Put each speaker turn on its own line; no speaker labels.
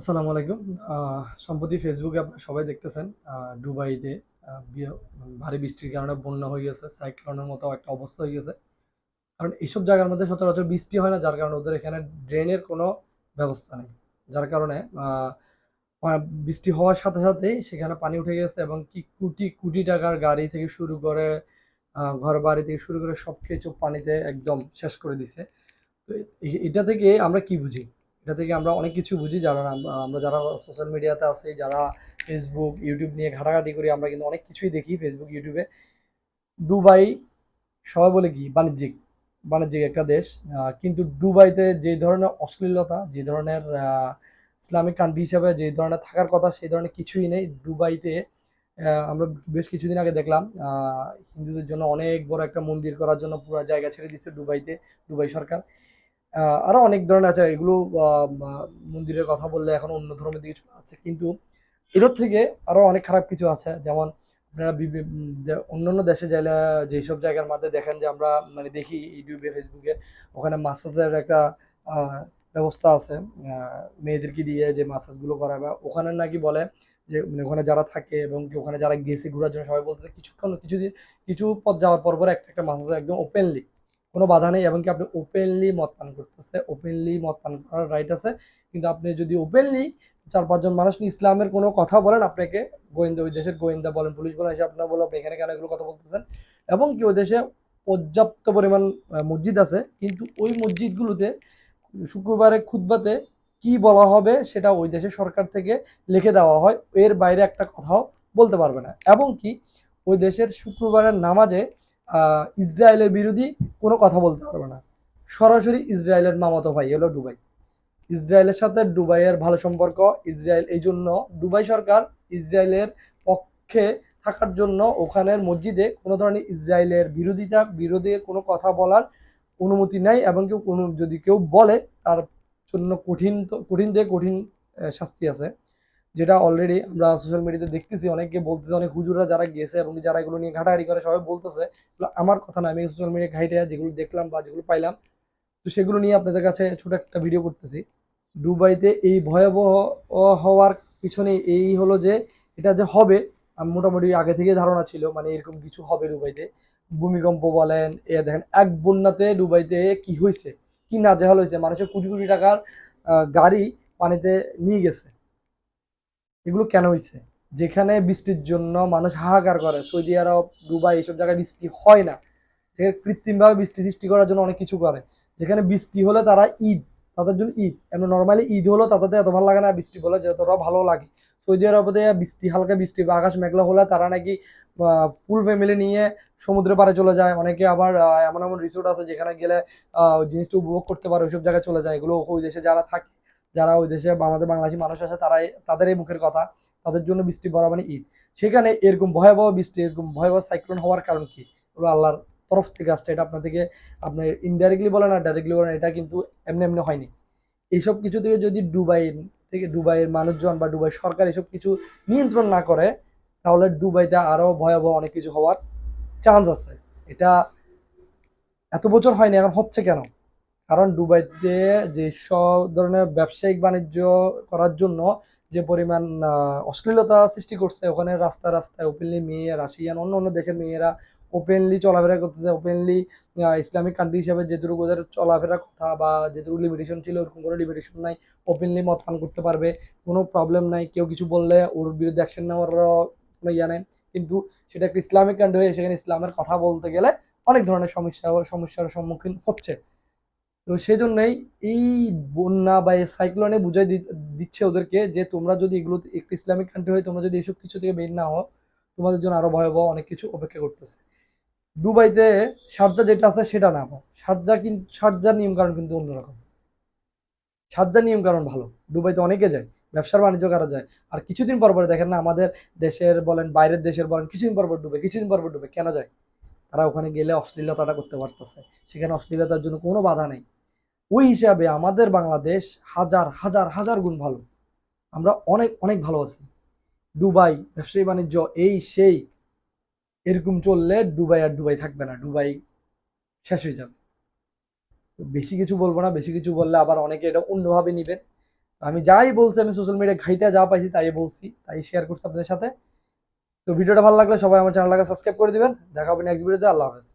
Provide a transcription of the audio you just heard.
আসসালামু আলাইকুম। সম্প্রতি ফেসবুকে আপনারা সবাই দেখতেছেন দুবাইতে ভারী বৃষ্টির কারণে বন্যা হয়ে গেছে সাইক্লোনের মতো একটা অবস্থা হয়ে গেছে। কারণ এইসব জায়গার মধ্যে সচরাচর বৃষ্টি হয় না, যার কারণে ওদের এখানে ড্রেনের কোনো ব্যবস্থা নেই। যার কারণে বৃষ্টি হওয়ার সাথে সাথেই সেখানে পানি উঠে গেছে এবং কি কোটি কোটি টাকার গাড়ি থেকে শুরু করে ঘর বাড়ি থেকে শুরু করে সবকিছু পানিতে একদম শেষ করে দিছে। তো এটা থেকে আমরা কি বুঝি? এটা থেকে আমরা অনেক কিছু বুঝি যারা আমরা যারা সোশ্যাল মিডিয়াতে আছি, যারা ফেসবুক ইউটিউব নিয়ে ঘাটাঘাটি করি, আমরা কিন্তু অনেক কিছুই দেখি ফেসবুক ইউটিউবে দুবাই সবাই বলে কি, বাণিজ্যিক বাণিজ্যিক একটা দেশ। কিন্তু দুবাইতে যে ধরনের অশ্লীলতা, যে ধরনের ইসলামিক কান্ট্রি হিসাবে যে ধরনের থাকার কথা, সেই ধরনের কিছুই নেই। দুবাইতে আমরা বেশ কিছুদিন আগে দেখলাম হিন্দুদের জন্য অনেক বড় একটা মন্দির করার জন্য পুরো জায়গা ছেড়ে দিচ্ছে দুবাইতে, দুবাই সরকার। আহ, আরও অনেক ধরনের আছে এগুলো মন্দিরের কথা বললে এখন অন্য ধর্মের দিকে যাচ্ছে। কিন্তু এটার থেকে আরও অনেক খারাপ কিছু আছে যেমন আপনারা অন্যান্য দেশে যাইলে যেসব জায়গার মধ্যে দেখেন যে আমরা মানে দেখি ইউটিউবে ফেসবুকে ওখানে মাসাজের একটা ব্যবস্থা আছে মেয়েদেরকে দিয়ে যে মাসাজগুলো করায় বা ওখানে নাকি বলে যে মানে ওখানে যারা থাকে এবং ওখানে যারা গেছে ঘোরার জন্য সবাই বলতে কিছুক্ষণ কিছুদিন কিছু পথ যাওয়ার পর পর একটা একটা মাসাজ একদম ওপেনলি কোনো বাধা নেই, এবং কি আপনি ওপেনলি মদ পান করতেছে ওপেনলি মদ পান করার রাইট আছে। কিন্তু আপনি যদি ওপেনলি চার পাঁচজন মানুষ নিয়ে ইসলামের কোনো কথা বলেন, আপনাকে গোয়েন্দা, ওই দেশের গোয়েন্দা বলেন, পুলিশ বলেন এসে আপনার বলো আপনি এখানে কেন এগুলো কথা বলতেছেন? এবং কি ওই দেশে পর্যাপ্ত পরিমাণ মসজিদ আছে, কিন্তু ওই মসজিদগুলোতে শুক্রবারে খুতবাতে কি বলা হবে সেটা ওই দেশের সরকার থেকে লিখে দেওয়া হয়, এর বাইরে একটা কথাও বলতে পারবে না। এবং কি ওই দেশের শুক্রবারের নামাজে ইসরায়েলের বিরোধী কোনো কথা বলতে পারবে না। সরাসরি ইসরায়েলের মামাতো ভাই হলো দুবাই। ইসরায়েলের সাথে দুবাইয়ের ভালো সম্পর্ক, ইসরায়েল এই জন্য দুবাই সরকার ইসরায়েলের পক্ষে থাকার জন্য ওখানের মসজিদে কোনো ধরনের ইসরায়েলের বিরোধিতা, বিরোধী কোনো কথা বলার অনুমতি নেই এবং কেউ কোনো, যদি কেউ বলে তার জন্য কঠিন কঠিন থেকে কঠিন শাস্তি আছে। যেটা অলরেডি আমরা সোশ্যাল মিডিয়াতে দেখতেছি, অনেকে বলতেছে, অনেক হুজুরা যারা গেছে এবং যারা এগুলো নিয়ে ঘাটাঘাটি করে সবাই বলতেছে। আমার কথা না, আমি সোশ্যাল মিডিয়া ঘাইটে যেগুলো দেখলাম বা যেগুলো পাইলাম, তো সেগুলো নিয়ে আপনাদের কাছে ছোট একটা ভিডিও করতেছি। দুবাইতে এই ভয়াবহ হওয়ার পিছনে এই হলো যে, এটা যে হবে মোটামুটি আগে থেকে ধারণা ছিল মানে এরকম কিছু হবে দুবাইতে। ভূমিকম্প বলেন, এ দেখেন, এক বন্যাতে দুবাইতে কি হয়েছে কি না নাজেহাল হয়েছে মানুষের কোটি কোটি টাকার গাড়ি পানিতে নিয়ে গেছে। এগুলো কেন হয়েছে যেখানে বৃষ্টির জন্য মানুষ হাহাকার করে। সৌদি আরব, দুবাই এইসব জায়গায় বৃষ্টি হয় না। সেখানে কৃত্রিমভাবে বৃষ্টি সৃষ্টি করার জন্য অনেক কিছু করে। যেখানে বৃষ্টি হলে তারা ঈদ, তাদের জন্য ঈদ। এমন নর্মালি ঈদ হলো তাদের এত ভালো লাগে না বৃষ্টি বলে যতটা ভালো লাগে। সৌদি আরবে বৃষ্টি, হালকা বৃষ্টি বা আকাশ মেঘলা হলে তারা নাকি ফুল ফ্যামিলি নিয়ে সমুদ্রের পাড়ে চলে যায়। অনেকে আবার এমন এমন রিসোর্ট আছে যেখানে গেলে জিনিসটা উপভোগ করতে পারে, ওইসব জায়গায় চলে যায়। এগুলো ওই দেশে যারা থাকে। যারা ওই দেশে আমাদের বাংলাদেশি মানুষ আছে তারা তাদের এই মুখের কথা। তাদের জন্য বৃষ্টি পড়া মানে ঈদ। সেখানে এরকম ভয়াবহ বৃষ্টি, এরকম ভয়াবহ সাইক্লোন হওয়ার কারণ কি? ওগুলো আল্লাহর তরফ থেকে আসছে। এটা আপনাদেরকে আপনি ইনডাইরেক্টলি বলেন আর ডাইরেক্টলি বলেন এটা কিন্তু এমনি এমনি হয়নি। এইসব কিছু থেকে যদি দুবাই থেকে, দুবাইয়ের মানুষজন বা দুবাই সরকার এসব কিছু নিয়ন্ত্রণ না করে, তাহলে দুবাইতে আরও ভয়াবহ অনেক কিছু হওয়ার চান্স আছে। এটা এত বছর হয়নি, এখন হচ্ছে কেন? কারণ দুবাইতে যে সব ধরনের ব্যবসায়িক বাণিজ্য করার জন্য যে পরিমাণ অশ্লীলতা সৃষ্টি করছে, ওখানে রাস্তা রাস্তায় ওপেনলি মেয়ে, রাশিয়ান, অন্য অন্য দেশের মেয়েরা ওপেনলি চলাফেরা করতেছে ওপেনলি ইসলামিক কান্ট্রি হিসাবে যেটুকু ওদের চলাফেরা কথা বা যেটুকু লিমিটেশন ছিল, ওরকম কোনো লিমিটেশন নাই ওপেনলি মদ পান করতে পারবে, কোনো প্রবলেম নাই, কেউ কিছু বললে ওর বিরুদ্ধে অ্যাকশন নেওয়ার কোনো ইয়া নেই, কিন্তু সেটা একটা ইসলামিক কান্ট্রি হয়ে সেখানে ইসলামের কথা বলতে গেলে অনেক ধরনের সমস্যা, সমস্যার সম্মুখীন হচ্ছে। তো সেই জন্যই এই বন্যা বা এই সাইক্লোনে বুঝাই দিচ্ছে ওদেরকে যে তোমরা যদি এগুলো, একটি ইসলামিক কান্ট্রি হয় তোমরা যদি এইসব কিছু থেকে বের না হও, তোমাদের জন্য আরও ভয়াবহ অনেক কিছু অপেক্ষা করতেছে। দুবাইতে শারজা যেটা আছে সেটা না শারজা কিন্তু শারজার নিয়ম কারণ কিন্তু অন্যরকম। শারজার নিয়ম কারণ ভালো, দুবাইতে অনেকে যায়, ব্যবসার বাণিজ্য করা যায়, আর কিছুদিন পর পর দেখেন না আমাদের দেশের বলেন, বাইরের দেশের বলেন, কিছুদিন পর পর ডুবে কিছুদিন পর পর ডুবে কেন যায়? তারা ওখানে গেলে অশ্লীলতাটা করতে পারতেছে। সেখানে অশ্লীলতার জন্য কোনো বাধা নেই। ওই হিসাবে আমাদের বাংলাদেশ হাজার হাজার হাজার গুণ ভালো। আমরা অনেক অনেক ভালো আছি। দুবাই ব্যবসায়ী বাণিজ্য এই সেই। এরকম চললে দুবাই আর দুবাই থাকবে না। দুবাই শেষ হয়ে যাবে। বেশি কিছু বলব না। বেশি কিছু বললে আবার অনেকে এটা অন্যভাবে নিবে আমি যাই বলছি, আমি সোশ্যাল মিডিয়া ঘাইতে যা পাইছি তাই বলছি। তাই শেয়ার করছি আপনাদের সাথে। তো ভিডিওটা ভালো লাগলে সবাই আমার চ্যানেলটাকে সাবস্ক্রাইব করে দিবেন। দেখা হবে নেক্সট ভিডিওতে আল্লাহ হাফেজ।